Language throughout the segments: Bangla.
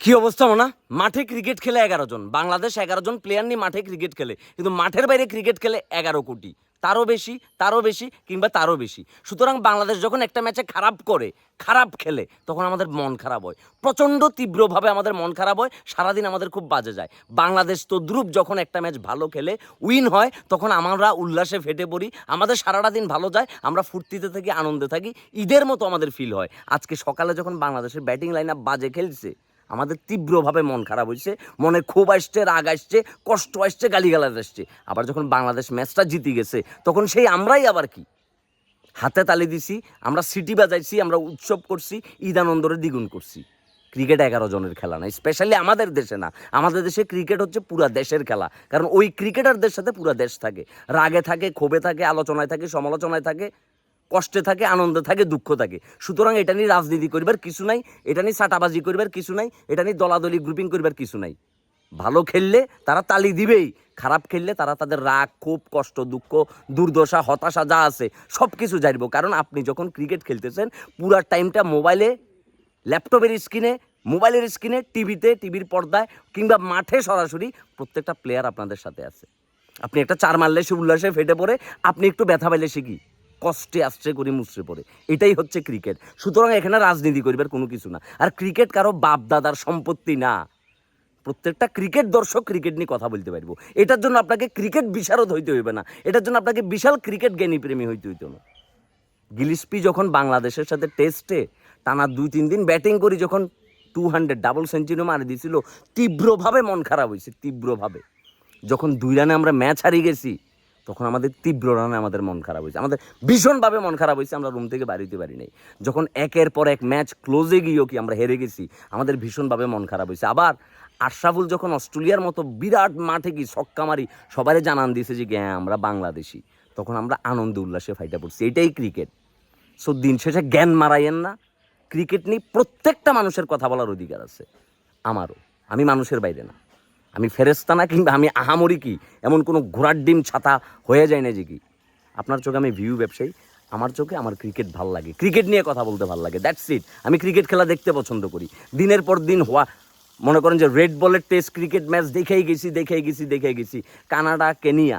কি অবস্থা মোনা? মাঠে ক্রিকেট খেলে এগারো জন। বাংলাদেশ এগারো জন প্লেয়ার নিয়ে মাঠে ক্রিকেট খেলে। কিন্তু মাঠের বাইরে ক্রিকেট খেলে এগারো কোটি। তারও বেশি তারও বেশি কিংবা তারও বেশি। সুতরাং বাংলাদেশ যখন একটা ম্যাচে খারাপ করে, খারাপ খেলে, তখন আমাদের মন খারাপ হয়। প্রচণ্ড তীব্রভাবে আমাদের মন খারাপ হয়, সারাদিন আমাদের খুব বাজে যায়। বাংলাদেশ তো দ্রুপ যখন একটা ম্যাচ ভালো খেলে উইন হয়, তখন আমরা উল্লাসে ফেটে পড়ি। আমাদের সারাটা দিন ভালো যায়, আমরা ফুর্তিতে থাকি, আনন্দে থাকি। ঈদের মতো আমাদের ফিল হয়। আজকে সকালে যখন বাংলাদেশের ব্যাটিং লাইন বাজে খেলছে আমাদের তীব্রভাবে মন খারাপ হয়েছে। মনে ক্ষোভ আসছে, রাগ আসছে, কষ্ট আসছে, গালিগালাজ আসছে। আবার যখন বাংলাদেশ ম্যাচটা জিতে গেছে, তখন সেই আমরাই আবার কি? হাতে তালি দিছি, আমরা সিটি বাজাইছি, আমরা উৎসব করছি, ঈদ আনন্দরে দ্বিগুণ করছি। ক্রিকেট এগারো জনের খেলা না স্পেশালি আমাদের দেশে না। আমাদের দেশে ক্রিকেট হচ্ছে পুরা দেশের খেলা, কারণ ওই ক্রিকেটারদের সাথে পুরা দেশ থাকে। রাগে থাকে, ক্ষোভে থাকে, আলোচনায় থাকে, সমালোচনায় থাকে কষ্টে থাকে, আনন্দে থাকে, দুঃখ থাকে। সুতরাং এটা নিয়ে রাজনীতি করিবার কিছু নাই, এটা নিয়ে সাটাবাজি করিবার কিছু নাই, এটা নিয়ে দলাদলি গ্রুপিং করিবার কিছু নাই। ভালো খেললে তারা তালি দিবেই, খারাপ খেললে তারা তাদের রাগ, ক্ষোভ, কষ্ট, দুঃখ, দুর্দশা, হতাশা যা আছে সব কিছু জানব কারণ আপনি যখন ক্রিকেট খেলতেছেন, পুরা টাইমটা মোবাইলে ল্যাপটপের স্ক্রিনে মোবাইলের স্ক্রিনে টিভিতে টিভির পর্দায়, কিংবা মাঠে সরাসরি প্রত্যেকটা প্লেয়ার আপনাদের সাথে আছে। আপনি একটা চার মারলে সে উল্লাসে ফেটে পড়ে, আপনি একটু ব্যথা পাইলে কি? কষ্টে আশ্রে করে মুচড়ে পড়ে। এটাই হচ্ছে ক্রিকেট সুতরাং এখানে রাজনীতি করিবার কোনো কিছু না। আর ক্রিকেট কারও বাপ, দাদার সম্পত্তি না। প্রত্যেকটা ক্রিকেট দর্শক ক্রিকেট নিয়ে কথা বলতে পারব। এটার জন্য আপনাকে ক্রিকেট বিশারদ হইতে হইবে না। এটার জন্য আপনাকে বিশাল ক্রিকেট জ্ঞানী প্রেমী হইতে হইতো না গিলিস্পি যখন বাংলাদেশের সাথে টেস্টে টানা দুই, তিন দিন ব্যাটিং করি, যখন টু হান্ড্রেড ডাবল সেঞ্চুরি মারি দিয়েছিল তীব্রভাবে মন খারাপ হয়েছে তীব্রভাবে। যখন দুই রানে আমরা ম্যাচ হারিয়ে গেছি তখন আমাদের তীব্র রানে আমাদের মন খারাপ হয়েছে। আমাদের ভীষণভাবে মন খারাপ হয়েছে, আমরা রুম থেকে বাড়িতে পারি নাই। যখন একের পর এক ম্যাচ ক্লোজে গিয়েও কি আমরা হেরে গেছি, আমাদের ভীষণভাবে মন খারাপ হয়েছে। আবার আশরাফুল যখন অস্ট্রেলিয়ার মতো বিরাট মাঠে কি ছক্কা মারি সবারই জানান দিয়েছে যে হ্যাঁ আমরা বাংলাদেশি। তখন আমরা আনন্দ উল্লাসে ফাইটা পড়ছি। এটাই ক্রিকেট সো দিন শেষে জ্ঞান মারাইয়েন না। ক্রিকেট নিয়ে প্রত্যেকটা মানুষের কথা বলার অধিকার আছে। আমারও। আমি মানুষের বাইরে না। আমি ফেরেস্তা না কিংবা আমি আহামরি কি? এমন কোনো ঘোড়ার ডিম ছাতা হয়ে যায় না যে কি? আপনার চোখে আমি ভিউ ব্যবসায়ী, আমার চোখে আমার ক্রিকেট ভালো লাগে। ক্রিকেট নিয়ে কথা বলতে ভালো লাগে দ্যাটস ইট আমি ক্রিকেট খেলা দেখতে পছন্দ করি। দিনের পর দিন হওয়া, মনে করেন যে রেড বলের টেস্ট ক্রিকেট ম্যাচ দেখেই গেছি দেখেই গেছি দেখেই গেছি। কানাডা, কেনিয়া,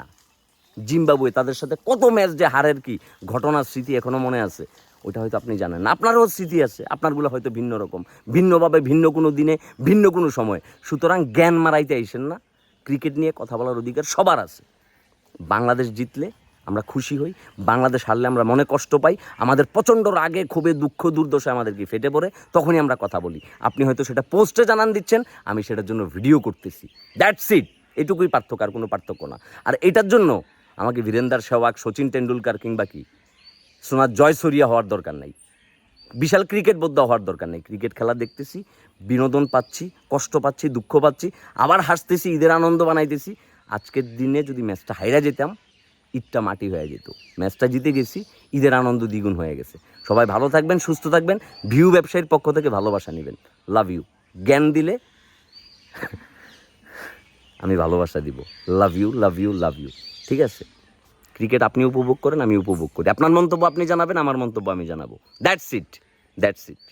জিম্বাবুয়ে, তাদের সাথে কত ম্যাচ যে হারের কি ঘটনার স্মৃতি এখনও মনে আছে? ওইটা হয়তো আপনি জানেন আপনারও স্মৃতি আছে, আপনারগুলো হয়তো ভিন্ন রকম। ভিন্নভাবে ভিন্ন কোনো দিনে, ভিন্ন কোনো সময়। সুতরাং জ্ঞান মারাইতে আইসেন না। ক্রিকেট নিয়ে কথা বলার অধিকার সবার আছে। বাংলাদেশ জিতলে আমরা খুশি হই, বাংলাদেশ হারলে আমরা মনে কষ্ট পাই। আমাদের প্রচণ্ড রাগে, ক্ষোভে, দুঃখ দুর্দশা আমাদেরকে ফেটে পড়ে? তখনই আমরা কথা বলি। আপনি হয়তো সেটা পোস্টে জানান দিচ্ছেন, আমি সেটার জন্য ভিডিও করতেছি। দ্যাটস ইট এটুকুই পার্থক্য, আর কোনো পার্থক্য না। আর এটার জন্য আমাকে বীরেন্দার সেহবাগ সচিন টেন্ডুলকার কিংবা কি? সোনার জয়সরিয়া হওয়ার দরকার নাই। বিশাল ক্রিকেট বোদ্ধা হওয়ার দরকার নেই। ক্রিকেট খেলা দেখতেছি, বিনোদন পাচ্ছি, কষ্ট পাচ্ছি, দুঃখ পাচ্ছি, আবার হাসতেছি, ঈদের আনন্দ বানাইতেছি। আজকের দিনে যদি ম্যাচটা হাইরা যেতাম ঈদটা মাটি হয়ে যেত। ম্যাচটা জিতে গেছি, ঈদের আনন্দ দ্বিগুণ হয়ে গেছে। সবাই ভালো থাকবেন, সুস্থ থাকবেন, ভিউ ব্যবসায়ীর পক্ষ থেকে ভালোবাসা নেবেন। Love you. জ্ঞান দিলে আমি ভালোবাসা দিব। Love you love you love you. ঠিক আছে? ক্রিকেট আপনি উপভোগ করেন, আমি উপভোগ করি। আপনার মন্তব্য আপনি জানাবেন, আমার মন্তব্য আমি জানাব। That's it that's it